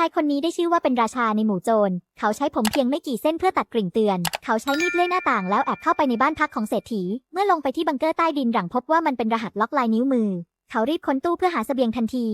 ชายคนนี้ได้ชื่อว่าเป็นราชาในหมู่โจร เขาใช้ผมเพียงไม่กี่เส้นเพื่อตัดกริ่งเตือน เขาใช้มีดเลื่อยหน้าต่างแล้วแอบเข้าไปในบ้านพักของเศรษฐี เมื่อลงไปที่บังเกอร์ใต้ดินหลังพบว่ามันเป็นรหัสล็อกลายนิ้วมือ เขารีบค้นตู้เพื่อหาเสบียงทันที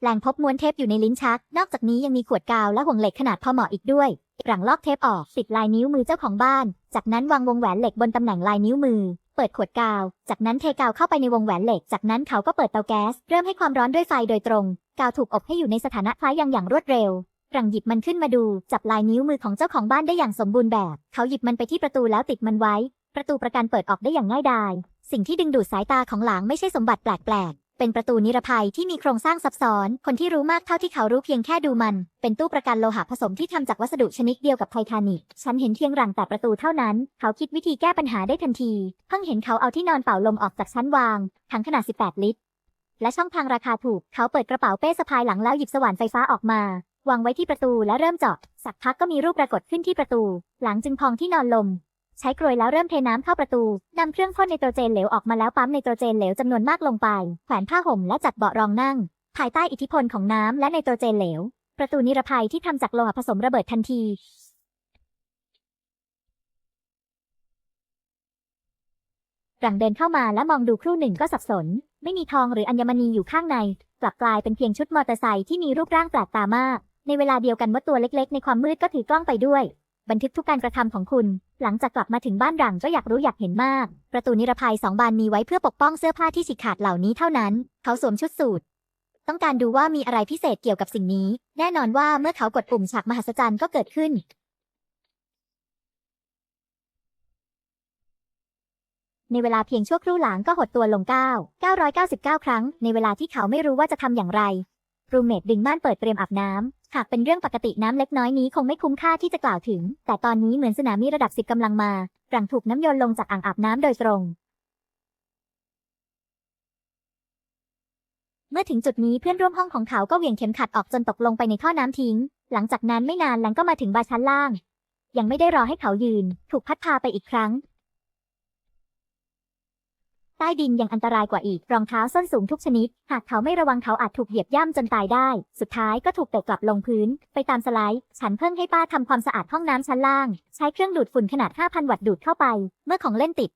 แหล่งพบม้วนเทปอยู่ในลิ้นชัก นอกจากนี้ยังมีขวดกาวและห่วงเหล็กขนาดพอเหมาะอีกด้วย หลังลอกเทปออกติดลายนิ้วมือเจ้าของบ้าน จากนั้นวางวงแหวนเหล็กบนตำแหน่งลายนิ้วมือ เปิดขวดกาว จากนั้นเทกาวเข้าไปในวงแหวนเหล็ก จากนั้นเขาก็เปิดเตาแก๊ส เริ่มให้ความร้อนด้วยไฟโดยตรง กาวถูกอบให้อยู่ในสถานะคล้ายยังอย่างรวดเร็วหลังหยิบมันขึ้นมาดู จับลายนิ้วมือของเจ้าของบ้านได้อย่างสมบูรณ์แบบ เขาหยิบมันไปที่ประตูแล้วติดมันไว้ ประตูประกันเปิดออกได้อย่างง่ายดาย สิ่งที่ดึงดูดสายตาของหลางไม่ใช่สมบัติแปลก เป็นประตูนิรภัยที่มีโครงสร้างซับซ้อน คนที่รู้มากเท่าที่เขารู้เพียงแค่ดูมัน เป็นตู้ประกันโลหะผสมที่ทำจากวัสดุชนิดเดียวกับไททานิกฉันเห็นเพียงหลังแต่ประตูเท่านั้น เขาคิดวิธีแก้ปัญหาได้ทันที เพิ่งเห็นเขาเอาที่นอนเป่าลมออกจากชั้นวางถังขนาด 18 ลิตร และช่องทางราคาถูก เขาเปิดกระเป๋าเป้สะพายหลังแล้วหยิบสว่านไฟฟ้าออกมาวางไว้ที่ประตูและเริ่มเจาะสักพักก็มีรูปปรากฏขึ้นที่ประตู หลังจึงพองที่นอนลม ใช้กรวยแล้วเริ่มเทน้ำเข้าประตูนำเครื่องพ่นไนโตรเจนเหลวออกมาแล้วปั๊มไนโตรเจนเหลวจำนวนมากลงไปแขวนผ้าห่มและจัดเบาะรองนั่ง ภายใต้อิทธิพลของน้ำและไนโตรเจนเหลว ประตูนิรภัยที่ทำจากโลหะผสมระเบิดทันทีหลังเดินเข้ามาและมองดูครู่หนึ่งก็สับสน ไม่มีทองหรืออัญมณีอยู่ข้างใน กลับกลายเป็นเพียงชุดมอเตอร์ไซค์ที่มีรูปร่างแปลกตามาก ในเวลาเดียวกันมดตัวเล็กๆ ในความมืดก็ถือกล้องไปด้วย บันทึกทุกการกระทำของคุณ หลังจากกลับมาถึงบ้านหลังก็อยากรู้อยากเห็นมาก ประตูนิรภัยสองบานมีไว้เพื่อปกป้องเสื้อผ้าที่ฉีกขาดเหล่านี้เท่านั้น เขาสวมชุดสูทต้องการดูว่ามีอะไรพิเศษเกี่ยวกับสิ่งนี้ แน่นอนว่าเมื่อเขากดปุ่มฉากมหัศจรรย์ก็เกิดขึ้น ในเวลาเพียงชั่วครู่หลังก็หดตัวลง 9 999 ครั้ง ในเวลาที่เขาไม่รู้ว่าจะทำอย่างไรรูเมดดึงม่านเปิดเตรียมอาบน้ำ หากเป็นเรื่องปกติน้ำเล็กน้อยนี้คงไม่คุ้มค่าที่จะกล่าวถึง แต่ตอนนี้เหมือนสนามิระดับสิบกำลังมาหลังถูกน้ำยนต์ลงจากอ่างอาบน้ำโดยตรง เมื่อถึงจุดนี้เพื่อนร่วมห้องของเขาก็เหวี่ยงเข็มขัดออกจนตกลงไปในท่อน้ำทิ้ง หลังจากนั้นไม่นานแลงก็มาถึงบาร์ชั้นล่าง ยังไม่ได้รอให้เขายืน ถูกพัดพาไปอีกครั้ง ใต้ดินยังอันตรายกว่าอีก รองเท้าส้นสูงทุกชนิด หากเขาไม่ระวังเขาอาจถูกเหยียบย่ำจนตายได้ สุดท้ายก็ถูกเตะกลับลงพื้น ไปตามสไลด์ ฉันเพิ่งให้ป้าทำความสะอาดห้องน้ำชั้นล่าง ใช้เครื่องดูดฝุ่นขนาด 5,000 วัตต์ดูดเข้าไป เมื่อของเล่นติด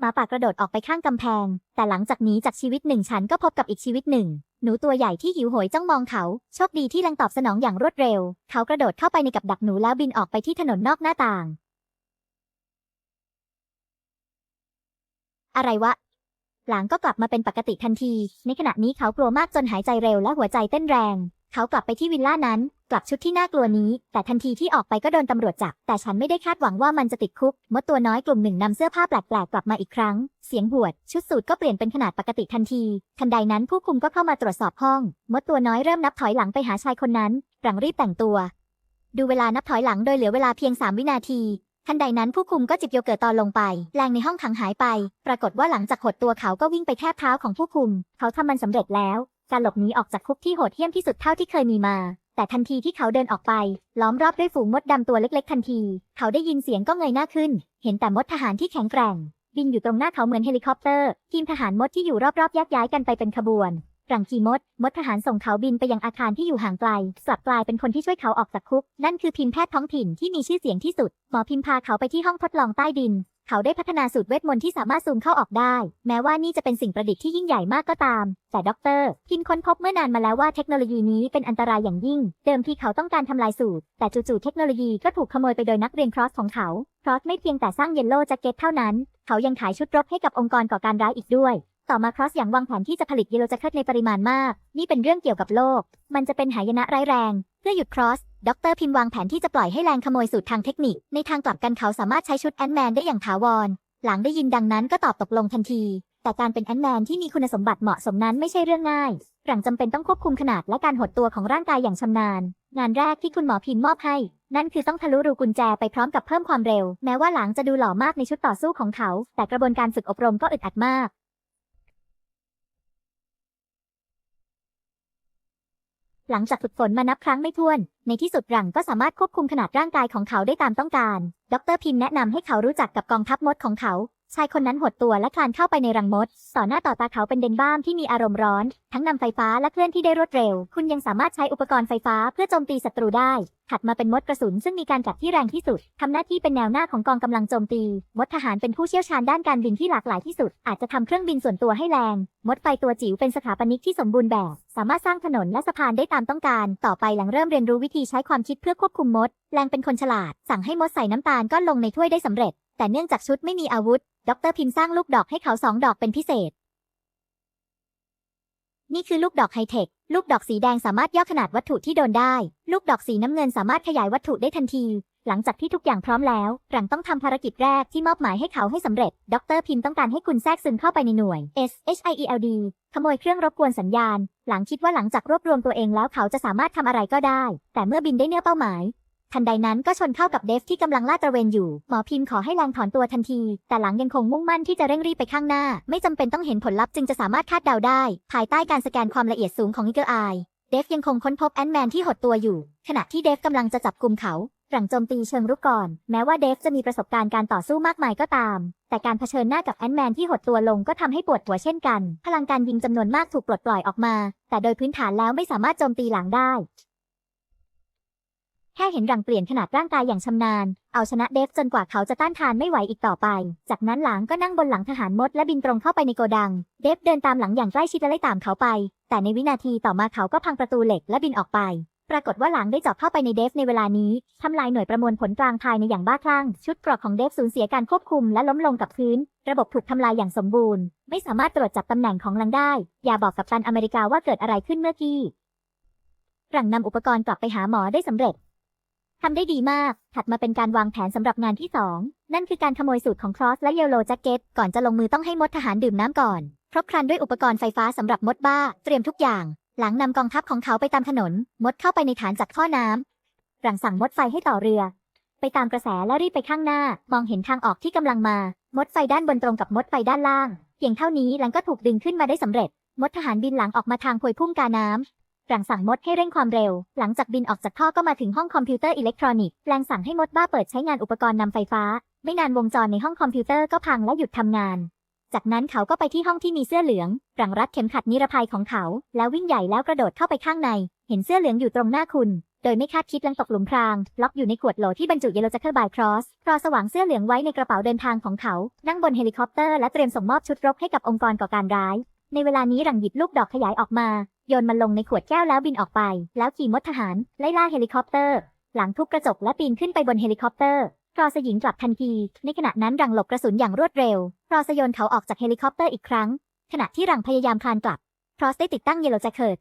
หมาป่ากระโดดออกไปข้างกำแพง แต่หลังจากหนี้จากชีวิตหนึ่งฉันก็พบกับอีกชีวิตหนึ่ง หนูตัวใหญ่ที่หิวโหยจ้องมองเขา โชคดีที่แรงตอบสนองอย่างรวดเร็ว เขากระโดดเข้าไปในกับดักหนูแล้วบินออกไปที่ถนนนอกหน้าต่าง อะไรวะ หลังก็กลับมาเป็นปกติทันที ในขณะนี้เขากลัวมากจนหายใจเร็วและหัวใจเต้นแรง เขากลับไปที่วิลล่านั้น กลับชุดที่น่ากลัวนี้ แต่ทันทีที่ออกไปก็โดนตำรวจจับ แต่ฉันไม่ได้คาดหวังว่ามันจะติดคุก มดตัวน้อยกลุ่มหนึ่งนำเสื้อผ้าแปลกๆกลับมาอีกครั้ง เสียงหวด ชุดสูทก็เปลี่ยนเป็นขนาดปกติทันที ทันใดนั้นผู้คุมก็เข้ามาตรวจสอบห้อง มดตัวน้อยเริ่มนับถอยหลังไปหาชายคนนั้นหลังรีบแต่งตัว ดูเวลานับถอยหลังโดยเหลือเวลาเพียง3วินาที ทันใดนั้นผู้คุมก็จิบโยเกิร์ตตอนลงไปแรงในห้องขังหายไป ปรากฏว่าหลังจากหดตัวเขาก็วิ่งไปแทบเท้าของผู้คุม เขาทำมันสำเร็จแล้ว การหลบหนีออกจากคุกที่โหดเหี้ยมที่สุดเท่าที่เคยมีมา แต่ทันทีที่เขาเดินออกไป ล้อมรอบด้วยฝูงมดดำตัวเล็กๆ ทันที เขาได้ยินเสียงก็เงยหน้าขึ้น เห็นแต่มดทหารที่แข็งแกร่ง บินอยู่ตรงหน้าเขาเหมือนเฮลิคอปเตอร์ทีมทหารมดที่อยู่รอบๆแยกย้ายกันไปเป็นขบวน หลังขี่มด มดทหารส่งเขาบินไปยังอาคารที่อยู่ห่างไกล กลับกลายเป็นคนที่ช่วยเขาออกจากคุก นั่นคือพิมพ์แพทย์ท้องถิ่นที่มีชื่อเสียงที่สุด หมอพิมพ์พาเขาไปที่ห้องทดลองใต้ดิน เขาได้พัฒนาสูตรเวทมนต์ที่สามารถซูมเข้าออกได้ แม้ว่านี่จะเป็นสิ่งประดิษฐ์ที่ยิ่งใหญ่มากก็ตาม แต่ด็อกเตอร์พิมค้นพบเมื่อนานมาแล้วว่าเทคโนโลยีนี้เป็นอันตรายอย่างยิ่ง เดิมที่เขาต้องการทำลายสูตร แต่จู่ๆเทคโนโลยีก็ถูกขโมยไปโดยนักเรียนครอสของเขาครอสไม่เพียงแต่สร้างเยลโล่แจ็คเก็ตเท่านั้น เขายังขายชุดรบให้กับองค์กรก่อการร้ายอีกด้วย ต่อมาครอสอย่างวางแผนที่จะผลิตเยลโลจ็คเก็ตในปริมาณมาก นี่เป็นเรื่องเกี่ยวกับโลก มันจะเป็นหายนะร้ายแรง เพื่อหยุดครอสดรพิมพ์วางแผนที่จะปล่อยให้แรงขโมยสูตรทางเทคนิค ในทางกลับกันเขาสามารถใช้ชุดแอนด์แมนได้อย่างถาวร หลังได้ยินดังนั้นก็ตอบตกลงทันที แต่การเป็นแอนด์แมนที่มีคุณสมบัติเหมาะสมนั้นไม่ใช่เรื่องง่าย หลังจำเป็นต้องควบคุมขนาดและการหดตัวของร่างกายอย่างชำนาญ งานแรกที่คุณหมอพิมพ์มอบให้ นั่นคือต้องทะลุรูกุญแจไปพร้อมกับเพิ่มความเร็ว แม้ว่าหลังจะดูหล่อมากในชุดต่อสู้ของเขา แต่กระบวนการฝึกอบรมก็อึดอัดมาก หลังจากฝึกฝนมานับครั้งไม่ถ้วน ในที่สุดหลังก็สามารถควบคุมขนาดร่างกายของเขาได้ตามต้องการ ดรพิมแนะนำให้เขารู้จักกับกองทัพมดของเขา ชายคนนั้นหดตัวและคลานเข้าไปในรังมด ต่อหน้าต่อตาเขาเป็นเดนบ้ามที่มีอารมณ์ร้อน ทั้งนำไฟฟ้าและเคลื่อนที่ได้รวดเร็ว คุณยังสามารถใช้อุปกรณ์ไฟฟ้าเพื่อโจมตีศัตรูได้ ถัดมาเป็นมดกระสุนซึ่งมีการกัดที่แรงที่สุด ทำหน้าที่เป็นแนวหน้าของกองกำลังโจมตี มดทหารเป็นผู้เชี่ยวชาญด้านการบินที่หลากหลายที่สุด อาจจะทำเครื่องบินส่วนตัวให้แรง มดไฟตัวจิ๋วเป็นสถาปนิกที่สมบูรณ์แบบ สามารถสร้างถนนและสะพานได้ตามต้องการ ต่อไปหลังเริ่มเรียนรู้วิธีใช้ความคิดเพื่อควบคุมมด แรงเป็นคนฉลาด สั่งให้มดใส่น้ำตาลก้อนลงในถ้วยได้สำเร็จแต่เนื่องจากชุดไม่มีอาวุธ ดรพิมพ์สร้างลูกดอกให้เขาสองดอกเป็นพิเศษ นี่คือลูกดอกไฮเทค ลูกดอกสีแดงสามารถย่อขนาดวัตถุที่โดนได้ ลูกดอกสีน้ำเงินสามารถขยายวัตถุได้ทันที หลังจากที่ทุกอย่างพร้อมแล้ว หลังต้องทำภารกิจแรกที่มอบหมายให้เขาให้สำเร็จ ดรพิมพ์ต้องการให้คุณแทรกซึมเข้าไปในหน่วย S H I E L D ขโมยเครื่องรบกวนสัญญาณ หลังคิดว่าหลังจากรวบรวมตัวเองแล้วเขาจะสามารถทำอะไรก็ได้ แต่เมื่อบินได้เนื้อเป้าหมาย ทันใดนั้นก็ชนเข้ากับเดฟที่กำลังลาดตระเวนอยู่ หมอพิมพ์ขอให้แรงถอนตัวทันที แต่หลังยังคงมุ่งมั่นที่จะเร่งรีบไปข้างหน้า ไม่จำเป็นต้องเห็นผลลัพธ์จึงจะสามารถคาดเดาได้ ภายใต้การสแกนความละเอียดสูงของนิเกอร์ไอเดฟยังคงค้นพบแอนแมนที่หดตัวอยู่ ขณะที่เดฟกำลังจะจับกลุ่มเขาหลังโจมตีเชิงรุกก่อน แม้ว่าเดฟจะมีประสบการณ์การต่อสู้มากมายก็ตาม แต่การเผชิญหน้ากับแอนแมนที่หดตัวลงก็ทำให้ปวดหัวเช่นกัน พลังการยิงจำนวนมากถูกปลดปล่อยออกมา แต่โดยพื้นฐานแล้วไม่สามารถโจมตีหลังได้ ค่เห็นหลังเปลี่ยนขนาดร่างกายอย่างชำนาญ เอาชนะเดฟจนกว่าเขาจะต้านทานไม่ไหวอีกต่อไป จากนั้นหลังก็นั่งบนหลังทหารมดและบินตรงเข้าไปในโกดัง เดฟเดินตามหลังอย่างใกล้ชิดและไล่ตามเขาไป แต่ในวินาทีต่อมาเขาก็พังประตูเหล็กและบินออกไป ปรากฏว่าหลังได้เจาะเข้าไปในเดฟในเวลานี้ ทำลายหน่วยประมวลผลกลางภายในอย่างบ้าคลั่ง ชุดเกรอกของเดฟสูญเสียการควบคุมและล้มลงกับพื้น ระบบถูกทำลายอย่างสมบูรณ์ ไม่สามารถตรวจจับตำแหน่งของหลังได้ อย่าบอกกับตันอเมริกาว่าเกิดอะไรขึ้นเมื่อกี้หลังนำอุปกรณ์กลับไปหาหมอได้สำเร็จ ทำได้ดีมาก ถัดมาเป็นการวางแผนสำหรับงานที่ 2 นั่นคือการขโมยสูตรของครอสและเยลโลแจ็คเก็ตก่อนจะลงมือต้องให้มดทหารดื่มน้ำก่อน ครบครันด้วยอุปกรณ์ไฟฟ้าสำหรับมดบ้า เตรียมทุกอย่าง หลังนำกองทัพของเขาไปตามถนน มดเข้าไปในฐานจากท่อน้ำหลังสั่งมดไฟให้ต่อเรือ ไปตามกระแสและรีบไปข้างหน้า มองเห็นทางออกที่กำลังมา มดไฟด้านบนตรงกับมดไฟด้านล่าง เพียงเท่านี้หลังก็ถูกดึงขึ้นมาได้สำเร็จ มดทหารบินหลังออกมาทางพวยพุ่งกาน้ำหลังสั่งมดให้เร่งความเร็ว หลังจากบินออกจากท่อก็มาถึงห้องคอมพิวเตอร์อิเล็กทรอนิกส์แรงสั่งให้มดบ้าเปิดใช้งานอุปกรณ์นำไฟฟ้า ไม่นานวงจรในห้องคอมพิวเตอร์ก็พังและหยุดทำงาน จากนั้นเขาก็ไปที่ห้องที่มีเสื้อเหลืองหลังรัดเข็มขัดนิรภัยของเขา แล้ววิ่งใหญ่แล้วกระโดดเข้าไปข้างใน เห็นเสื้อเหลืองอยู่ตรงหน้าคุณ โดยไม่คาดคิดลังตกหลุมพราง ล็อกอยู่ในขวดโหลที่บรรจุเยลโลจ็คเกอร์บายครอสรอสว่างเสื้อเหลืองไว้ในกระเป๋าเดินทางของเขา นั่งบนเฮลิคอปเตอร์และเตรียมส่งมอบชุดรบให้กับองค์กรก่อการร้ายในเวลานี้หลังหยิบลูกดอกขยายออกมา โยนมันลงในขวดแก้วแล้วบินออกไป แล้วขี่มดทหาร ไล่ล่าเฮลิคอปเตอร์ หลังทุบกระจกและปีนขึ้นไปบนเฮลิคอปเตอร์ครอสหญิงกลับทันที ในขณะนั้นรังหลบกระสุนอย่างรวดเร็วครอสโยนเขาออกจากเฮลิคอปเตอร์อีกครั้ง ขณะที่รังพยายามคลานกลับครอสได้ติดตั้งเยลโลแจ็คเกิร์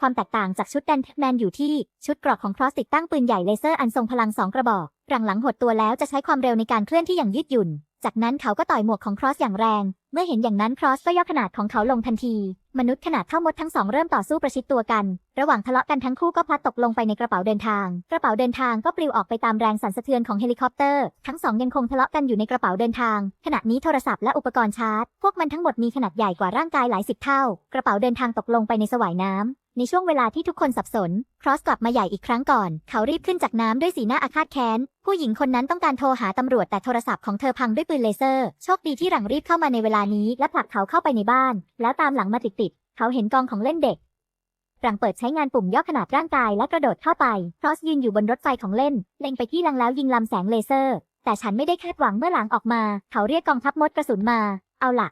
ความแตกต่างจากชุดแดนแมนอยู่ที่ชุดเกรอกของครอสติดตั้งปืนใหญ่เลเซอร์อันทรงพลังสองกระบอกรังหลังหดตัวแล้วจะใช้ความเร็วในการเคลื่อนที่อย่างยืดหยุ่น จากนั้นเขาก็ต่อยหมวกของครอสอย่างแรง มื่อเห็นอย่างนั้นครอสก็ย่อขนาดของเขาลงทันที มนุษย์ขนาดเท่ามดทั้งสองเริ่มต่อสู้ประชิดตัวกัน ระหว่างทะเลาะกันทั้งคู่ก็พลัดตกลงไปในกระเป๋าเดินทาง กระเป๋าเดินทางก็ปลิวออกไปตามแรงสั่นสะเทือนของเฮลิคอปเตอร์ ทั้งสองยังคงทะเลาะกันอยู่ในกระเป๋าเดินทาง ขณะนี้โทรศัพท์และอุปกรณ์ชาร์จ พวกมันทั้งหมดมีขนาดใหญ่กว่าร่างกายหลายสิบเท่า กระเป๋าเดินทางตกลงไปในสวายน้ำ ในช่วงเวลาที่ทุกคนสับสน ครอสกลับมาใหญ่อีกครั้งก่อน เขารีบขึ้นจากน้ำด้วยสีหน้าอาฆาตแค้น ผู้หญิงคนนั้นต้องการโทรหาตำรวจแต่โทรศัพท์ของเธอพังด้วยปืนเลเซอร์ โชคดีที่หลังรีบเข้ามาในเวลานี้ และผลักเขาเข้าไปในบ้าน แล้วตามหลังมาติดๆ เขาเห็นกองของเล่นเด็กหลังเปิดใช้งานปุ่มย่อขนาดร่างกายและกระโดดเข้าไป ครอสยืนอยู่บนรถไฟของเล่น เล็งไปที่ลังแล้วยิงลำแสงเลเซอร์ แต่ฉันไม่ได้คาดหวังเมื่อหลังออกมา เขาเรียกกองทัพมดกระสุนมา เอาล่ะ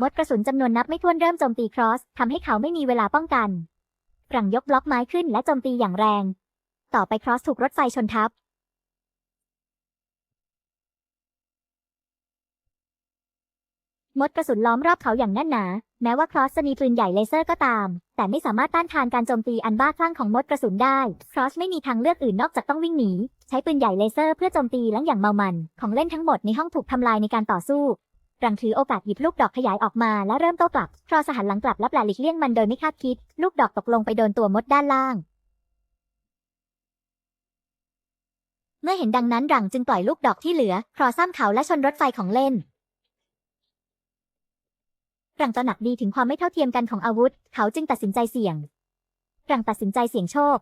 มดกระสุนจำนวนนับไม่ถ้วนเริ่มโจมตีครอสทำให้เขาไม่มีเวลาป้องกัน หลังยกบล็อกไม้ขึ้นและโจมตีอย่างแรง ต่อไปครอสถูกรถไฟชนทับ มดกระสุนล้อมรอบเขาอย่างแน่นหนา แม้ว่าครอสจะมีปืนใหญ่เลเซอร์ก็ตาม แต่ไม่สามารถต้านทานการโจมตีอันบ้าคลั่งของมดกระสุนได้ ครอสไม่มีทางเลือกอื่นนอกจากต้องวิ่งหนี ใช้ปืนใหญ่เลเซอร์เพื่อโจมตีและอย่างเมามัน ของเล่นทั้งหมดในห้องถูกทำลายในการต่อสู้ รังถือโอกาสหยิบลูกดอกขยายออกมาและเริ่มโต้กลับ ครอสหันหลังกลับและแปลหลีกเลี่ยงมันโดยไม่คาดคิด ลูกดอกตกลงไปโดนตัวมดด้านล่าง เมื่อเห็นดังนั้นรังจึงปล่อยลูกดอกที่เหลือ ครอซ้ำเขาและชนรถไฟของเล่นรังตระหนักดีถึงความไม่เท่าเทียมกันของอาวุธ เขาจึงตัดสินใจเสี่ยงรังตัดสินใจเสี่ยงโชค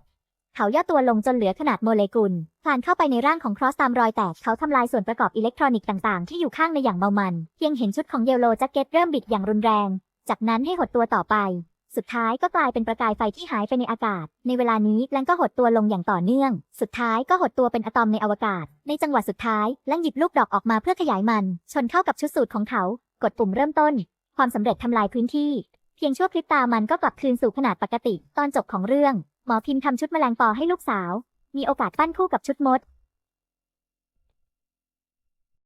เขาย่อตัวลงจนเหลือขนาดโมเลกุลคลานเข้าไปในร่างของครอสตามรอยแตกเขาทำลายส่วนประกอบอิเล็กทรอนิกส์ต่างๆ ที่อยู่ข้างในอย่างเมามัน เพียงเห็นชุดของเยลโลแจ็คเก็ตเริ่มบิดอย่างรุนแรง จากนั้นให้หดตัวต่อไป สุดท้ายก็กลายเป็นประกายไฟที่หายไปในอากาศ ในเวลานี้แลงก็หดตัวลงอย่างต่อเนื่อง สุดท้ายก็หดตัวเป็นอะตอมในอวกาศ ในจังหวะสุดท้ายแลงหยิบลูกดอกออกมาเพื่อขยายมัน ชนเข้ากับชุดสูตรของเขา กดปุ่มเริ่มต้น ความสำเร็จทำลายพื้นที่ เพียงชั่วพริบตามันก็กลับคืนสู่ขนาดปกติ ตอนจบของเรื่อง หมอพิมพ์ทำชุดแมลงปอให้ลูกสาว มีโอกาสปั้นคู่กับชุดมด